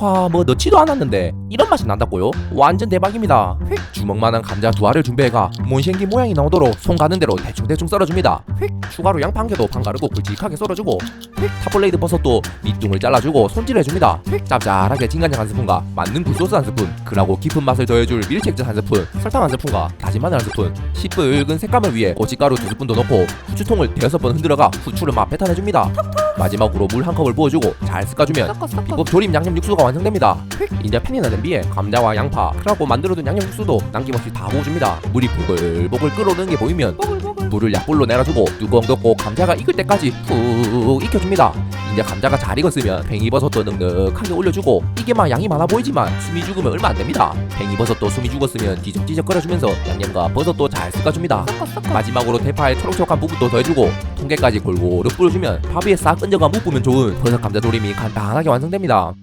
와 뭐 넣지도 않았는데 이런 맛이 난다고요? 완전 대박입니다. 휙 주먹만한 감자 두 알을 준비해가 몬생기 모양이 나오도록 손 가는 대로 대충대충 썰어줍니다. 휙. 추가로 양파 한 개도 반 가르고 굵직하게 썰어주고 휙 탑블레이드 버섯도 밑둥을 잘라주고 손질해줍니다. 휙. 짭짤하게 진간장 한 스푼과 만능 굴소스 한 스푼 그라고 깊은 맛을 더해줄 밀치액젓 한 스푼 설탕 한 스푼과 다진 마늘 한 스푼 시뻘건 색감을 위해 고춧가루 두 스푼도 넣고 후추통을 대여섯 번 흔들어가 후추를 막 뱉어내줍니다 마지막으로 물 한 컵을 부어주고 잘 섞어주면 섞어 섞어 비법 조림 양념 육수가 완성됩니다. 이제 팬이나 냄비에 감자와 양파, 그리고 만들어둔 양념 육수도 남김없이 다 부어줍니다. 물이 보글보글 끓어오르는 게 보이면 물을 약불로 내려주고 뚜껑 덮고 감자가 익을 때까지 푹 익혀줍니다. 이제 감자가 잘 익었으면 팽이버섯도 넉넉하게 올려주고 이게 막 양이 많아 보이지만 숨이 죽으면 얼마 안 됩니다. 팽이버섯도 숨이 죽었으면 뒤적뒤적 끓여주면서 양념과 버섯도 잘 섞어줍니다. 섞어 섞어 마지막으로 대파의 초록초록한 부분도 더해주고 통깨까지 골고루 뿌려주면 밥 위에 싹 얹어가 묵으면 좋은 버섯 감자 조림이 간단하게 완성됩니다.